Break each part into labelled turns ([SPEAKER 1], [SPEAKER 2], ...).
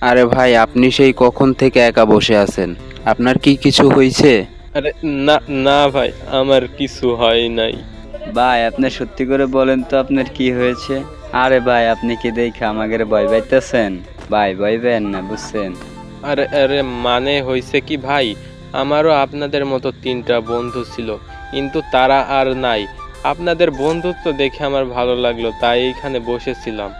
[SPEAKER 1] আরে ভাই আপনি সেই কখন থেকে একা বসে আছেন? আপনার কি কিছু হয়েছে?
[SPEAKER 2] আরে না না ভাই আমার কিছু হয় নাই।
[SPEAKER 3] ভাই আপনি সত্যি করে বলেন তো আপনার কি হয়েছে? আরে ভাই আপনি কি দেখে আমাকে ভয় পাইতেছেন? ভাই ভয় পেন না বুঝছেন?
[SPEAKER 2] আরে আরে মানে হয়েছে কি ভাই? আমারও আপনাদের মতো তিনটা বন্ধু ছিল কিন্তু তারা আর নাই। আপনাদের বন্ধুত্ব দেখে আমার ভালো লাগল তাই এইখানে বসেছিলাম।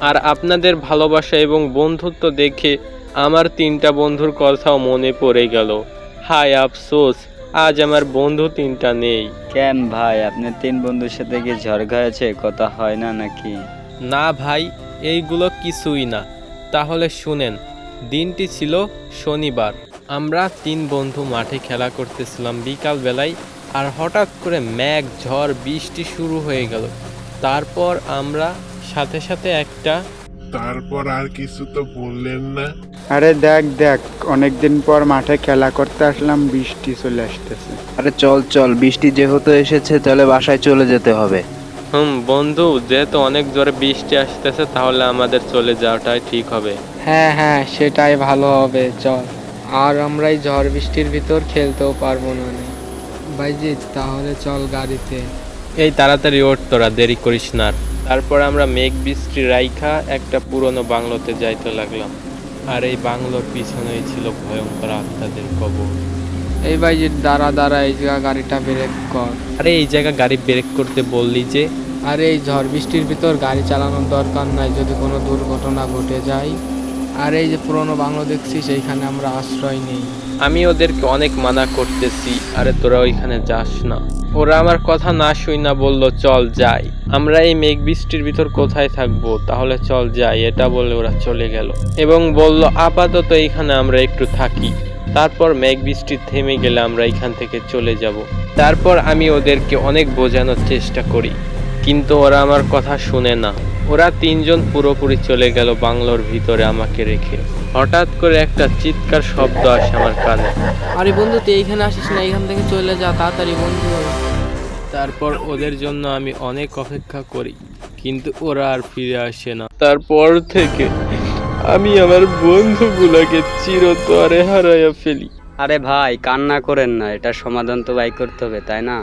[SPEAKER 2] আর আপনাদের ভালোবাসা এবং বন্ধুত্ব দেখে আমার তিনটা বন্ধুর কথাও মনে পড়ে গেল। হায় আফসোস আজ আমার বন্ধু তিনটা নেই।
[SPEAKER 3] কেন ভাই? আপনার তিন বন্ধুর সাথে কি ঝড় হয়েছে কথা হয় না নাকি?
[SPEAKER 2] না ভাই এইগুলো কিছুই না। তাহলে শুনেন দিনটি ছিল শনিবার। আমরা তিন বন্ধু মাঠে খেলা করতেছিলাম বিকাল বেলায় আর হঠাৎ করে মেঘ ঝড় বৃষ্টি শুরু হয়ে গেল। তারপর আমরা সাথে সাথে একটা
[SPEAKER 4] তারপর আর কিছু তো বললেন না।
[SPEAKER 5] আরে দেখ দেখ অনেকদিন পর মাঠে খেলা করতে আসলাম বৃষ্টি চলে আসতেছে।
[SPEAKER 1] আরে চল চল বৃষ্টি যেহেতু এসেছে তাহলে বাসায় চলে যেতে হবে।
[SPEAKER 2] হুম বন্ধু যেহেতু অনেক জোরে বৃষ্টি আসতেছে তাহলে আমাদের চলে যাওয়াটাই ঠিক হবে।
[SPEAKER 6] হ্যাঁ হ্যাঁ সেটাই ভালো হবে চল। আর আমরা এই ঝড় বৃষ্টির ভিতর খেলতেও পারব নে। বাইজিৎ তাহলে চল গাড়িতে।
[SPEAKER 2] এই তাড়াতাড়ি ওঠ তোরা দেরি করিস না। তারপর আমরা মেঘ বৃষ্টি রাইখা একটা পুরনো বাংলোতে যাইতে লাগলাম। আর এই বাংলোর পিছনেই ছিল ভয়ঙ্কর আত্মাদের কবর।
[SPEAKER 6] এই বাইজিৎ দাঁড়া দাঁড়া এই জায়গা গাড়িটা ব্রেক কর।
[SPEAKER 2] আরে এই জায়গা গাড়ি ব্রেক করতে বললি যে?
[SPEAKER 6] আর এই ঝড় বৃষ্টির ভিতর গাড়ি চালানোর দরকার নাই যদি কোনো দুর্ঘটনা ঘটে যায়। আর এই যে পুরনো বাংলো দেখছি সেইখানে আমরা আশ্রয় নেই।
[SPEAKER 2] আমি ওদেরকে অনেক মানা করতেছি, আরে তোরা ওইখানে যাস না। ওরা আমার কথা না শুই না বলল, চল যাই। আমরা এই মেঘ বৃষ্টির ভিতর কোথায় থাকব? তাহলে চল যাই, এটা বলে ওরা চলে গেল। এবং বলল, আপাতত এইখানে আমরা একটু থাকি। তারপর মেঘ বৃষ্টি থেমে গেলে আমরা এখান থেকে চলে যাব। তারপর আমি ওদেরকে অনেক বোঝানোর চেষ্টা করি। কিন্তু ওরা আমার কথা শুনে না। ওরা তিনজন পুরোপুরি চলে গেল বাংলোর ভিতরে আমাকে রেখে। হঠাৎ করে একটা চিৎকার শব্দ আসে আমার কানে।
[SPEAKER 6] আরে বন্ধু তুই এইখানে আসিস না এইখান থেকে চলে যা তাড়াতাড়ি বন্ধু।
[SPEAKER 2] তারপর ওদের জন্য আমি অনেক অপেক্ষা করি কিন্তু ওরা আর ফিরে আসে না। তারপর থেকে আমি আমার বন্ধুগুলোকে চিরতরে হারাইয়া ফেলি।
[SPEAKER 3] আরে ভাই কান্না করেন না এটার সমাধান তো বাই করতে হবে তাই না?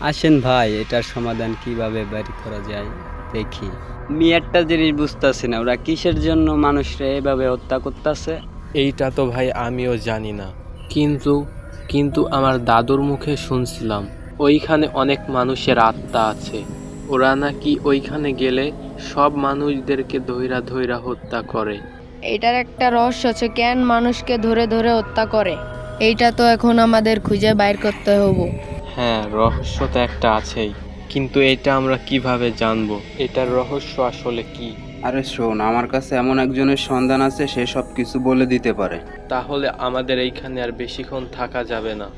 [SPEAKER 3] আসেন ভাই এটার সমাধান কীভাবে বের করা যায় দেখি। আমি একটা জিনিস বুঝতেছি না ওরা কিসের জন্য মানুষরা এভাবে হত্যা করতেছে?
[SPEAKER 2] এইটা তো ভাই আমিও জানি না। কিন্তু কিন্তু আমার দাদুর মুখে শুনছিলাম ওইখানে অনেক মানুষের আত্মা আছে। ওরা নাকি ওইখানে গেলে সব মানুষদেরকে ধৈরা ধৈরা হত্যা করে।
[SPEAKER 7] এটার একটা রহস্য আছে কেন মানুষকে ধরে ধরে হত্যা করে? এইটা তো এখন আমাদের খুঁজে বাইর করতে হব।
[SPEAKER 2] হ্যাঁ রহস্য তো একটা আছেই। কিন্তু এটা আমরা কীভাবে জানব? এটার রহস্য আসলে কি?
[SPEAKER 1] আরে শোন আমার কাছে এমন একজনের সন্ধান আছে সে সব কিছু বলে দিতে পারে।
[SPEAKER 2] তাহলে আমাদের এইখানে আর বেশিক্ষণ থাকা যাবে না।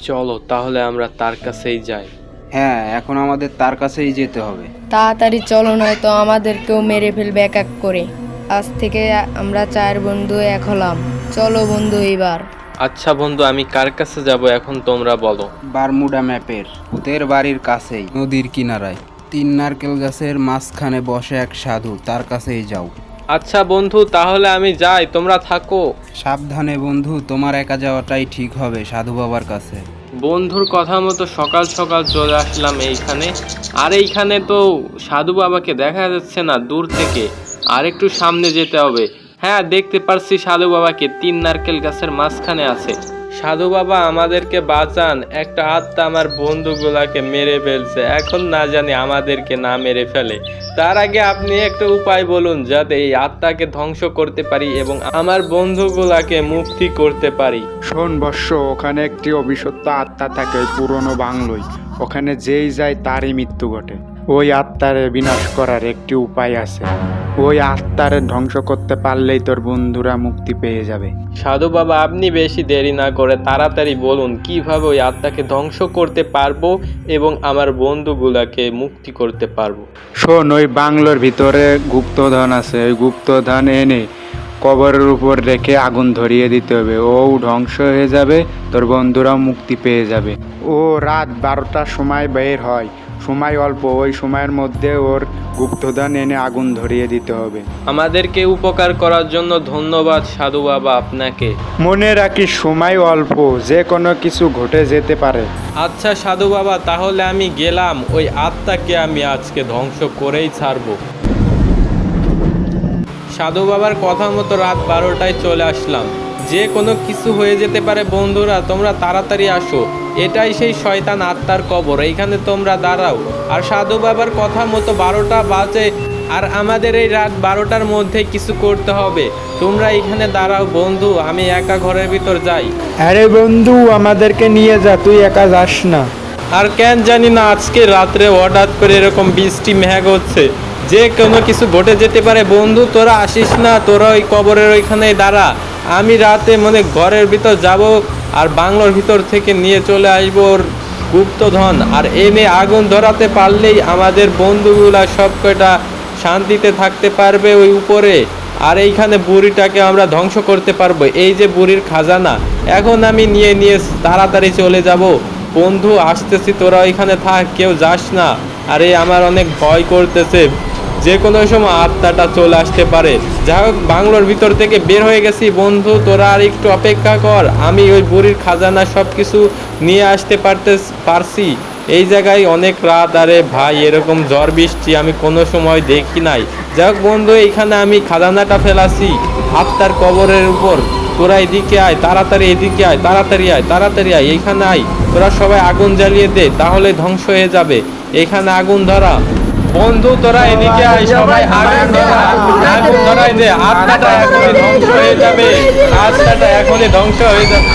[SPEAKER 2] চলো তাহলে আমরা তার কাছেই যাই।
[SPEAKER 1] হ্যাঁ এখন আমাদের তার কাছেই যেতে হবে।
[SPEAKER 7] তাড়াতাড়ি চলো নয়তো আমাদেরকেও মেরে ফেলবে এক এক করে। আজ থেকে আমরা চার বন্ধু এক হলাম। চলো বন্ধু এবার।
[SPEAKER 2] আচ্ছা বন্ধু আমি কার কাছে যাব এখন তোমরা বলো।
[SPEAKER 1] বারমুডা ম্যাপের ভূতের বাড়ির কাছেই নদীর কিনারায়। তিন নারকেল গাছের মাঝখানে বসে এক সাধু তার কাছেই যাও।
[SPEAKER 2] আচ্ছা বন্ধু তাহলে আমি যাই তোমরা থাকো।
[SPEAKER 1] সাবধানে বন্ধু তোমার একা যাওয়াটাই ঠিক হবে সাধু বাবার কাছে।
[SPEAKER 2] বন্ধুর কথা মতো সকাল সকাল চলে আসলাম এইখানে। আর এইখানে তো সাধু বাবাকে দেখা যাচ্ছে না দূর থেকে। আর একটু সামনে যেতে হবে। হ্যাঁ দেখতে পারছি সাধু বাবাকে। তিন নারকেল গাছের মাঝখানে আছে। সাধু বাবা আমাদেরকে বাঁচান। একটা আত্মা আমার বন্ধুগুলাকে মেরে ফেলছে। এখন না জানি আমাদেরকে না মেরে ফেলে। তার আগে আপনি একটা উপায় বলুন যাতে এই আত্মাকে ধ্বংস করতে পারি এবং আমার বন্ধুগুলাকে মুক্তি করতে পারি।
[SPEAKER 5] শোন বর্ষ ওখানে একটি অভিশপ্ত আত্মা থাকে পুরনো বাংলোয়। ওখানে যেই যায় তারই মৃত্যু ঘটে। ওই আত্মারে বিনাশ করার একটি উপায় আছে। ওই আত্মারে ধ্বংস করতে পারলেই তোর বন্ধুরা মুক্তি পেয়ে যাবে।
[SPEAKER 2] সাধু বাবা আপনি বেশি দেরি না করে তাড়াতাড়ি বলুন কীভাবে ওই আত্মাকে ধ্বংস করতে পারব এবং আমার বন্ধুগুলাকে মুক্তি করতে পারব?
[SPEAKER 5] শোন ওই বাংলোর ভিতরে গুপ্তধন আছে। ওই গুপ্তধন এনে কবরের উপর রেখে আগুন ধরিয়ে দিতে হবে। ও ধ্বংস হয়ে যাবে তোর বন্ধুরাও মুক্তি পেয়ে যাবে। ও রাত বারোটার সময় বের হয়। সময় অল্প ওই সময়ের মধ্যে ওর গুপ্তধন এনে আগুন ধরিয়ে দিতে হবে।
[SPEAKER 2] আমাদেরকে উপকার করার জন্য ধন্যবাদ সাধু বাবা আপনাকে।
[SPEAKER 5] মনে রাখি সময় অল্প যে কোনো কিছু ঘটে যেতে পারে।
[SPEAKER 2] আচ্ছা সাধু বাবা তাহলে আমি গেলাম। ওই আত্মাকে আমি আজকে ধ্বংস করেই ছাড়বো। সাধু বাবার কথা মতো রাত বারোটায় চলে আসলাম। যে কোনো কিছু হয়ে যেতে পারে বন্ধুরা তোমরা তাড়াতাড়ি আসো। এটাই সেই শয়তান আত্মার কবর এইখানে তোমরা দাঁড়াও। আর সাধু বাবার কথা মতো বারোটা বাজে আর আমাদের এই রাত বারোটার মধ্যে কিছু করতে হবে। তোমরা এখানে দাঁড়াও বন্ধু আমি একা ঘরের ভিতর যাই।
[SPEAKER 5] আরে বন্ধু আমাদেরকে নিয়ে যা তুই একা যাস না।
[SPEAKER 2] আর কেন জানি না আজকে রাত্রে হঠাৎ করে এরকম বৃষ্টি মেঘ হচ্ছে। যে কোনো কিছু ঘটে যেতে পারে, বন্ধু, তোরা আসিস না, তোরা ওই কবরের ওইখানে দাঁড়া। আমি রাতে মানে ঘরের ভিতর যাব আর বাংলোর ভিতর থেকে নিয়ে চলে আসব ওর গুপ্তধন। আর এনে আগুন ধরাতে পারলেই আমাদের বন্ধুগুলা সব কয়টা শান্তিতে থাকতে পারবে ওই উপরে। আর এইখানে বুড়িটাকে আমরা ধ্বংস করতে পারব। এই যে বুড়ির খাজানা, এখন আমি নিয়ে নিয়ে তাড়াতাড়ি চলে যাব। বন্ধু, আসতেছি, তোরা ওইখানে থাক, কেউ যাস না। আরে, আমার অনেক ভয় করতেছে। যে কোনো সময় আত্মাটা চলে আসতে পারে। যাই হোক, বাংলোর ভিতর থেকে বের হয়ে গেছি। বন্ধু, তোরা আর একটু অপেক্ষা কর। আমি ওই বুড়ির খাজানা সব কিছু নিয়ে আসতে পারতে পারছি। এই জায়গায় অনেক রাত, আরে ভাই, এরকম ঝড় বৃষ্টি আমি কোনো সময় দেখি নাই। যাই হোক, বন্ধু, এইখানে আমি খাজানাটা ফেলাছি আত্মার কবরের উপর। তোরা এদিকে আয়, তাড়াতাড়ি এদিকে আয়, তাড়াতাড়ি আয় তাড়াতাড়ি আয়, এইখানে আয়। তোরা সবাই আগুন জ্বালিয়ে দে, তাহলে ধ্বংস হয়ে যাবে। এখানে আগুন ধরা। বন্ধু তোরা এদিকে আয় সবাই আগুন ধরা আগুন ধরাই দে আত্মাটা এখনই ধ্বংস হয়ে যাবে আত্মাটা এখনই ধ্বংস হয়ে যাবে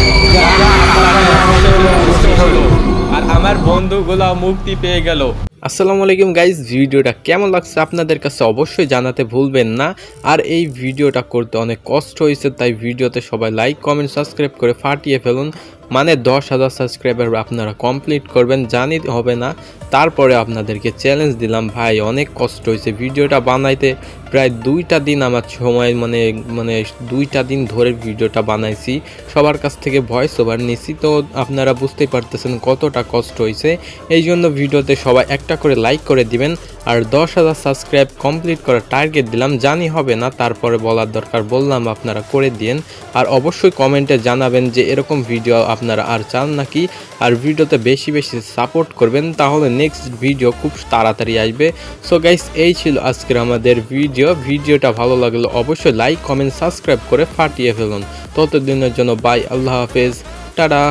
[SPEAKER 2] আর আমার বন্ধুগুলা মুক্তি পেয়ে গেল আসসালামু আলাইকুম গাইজ ভিডিওটা কেমন লাগছে আপনাদের কাছে অবশ্যই জানাতে ভুলবেন না। আর এই ভিডিওটা করতে অনেক কষ্ট হয়েছে, তাই ভিডিওতে সবাই লাইক কমেন্ট সাবস্ক্রাইব করে ফাটিয়ে ফেলুন। মানে দশ হাজার সাবস্ক্রাইবার আপনারা কমপ্লিট করবেন, জানি হবে না। তারপরে আপনাদেরকে চ্যালেঞ্জ দিলাম, ভাই অনেক কষ্ট হয়েছে ভিডিওটা বানাইতে। প্রায় দুইটা দিন আমার সময় মানে মানে দুইটা দিন ধরে ভিডিওটা বানাইছি। সবার কাছ থেকে ভয়েস ওভার নিছি, তো আপনারা বুঝতেই পারতেছেন কতটা কষ্ট হয়েছে। এই জন্য ভিডিওতে সবাই একটা করে লাইক করে দিবেন আর দশ হাজার সাবস্ক্রাইব কমপ্লিট করার টার্গেট দিলাম, জানি হবে না, তারপরে বলার দরকার বললাম আপনারা করে দিন আর অবশ্যই কমেন্টে জানাবেন যে এরকম ভিডিও আপনারা আর চান নাকি, আর ভিডিওতে বেশি বেশি সাপোর্ট করবেন, তাহলে নেক্সট ভিডিও খুব তাড়াতাড়ি আসবে। সো গাইস এই ছিল আজকের আমাদের ভিডিও। ভিডিওটা ভালো লাগলে অবশ্যই লাইক কমেন্ট সাবস্ক্রাইব করে ফাটিয়ে ফেলুন। ততদিনের জন্য বাই আল্লাহ হাফেজ। টাটা।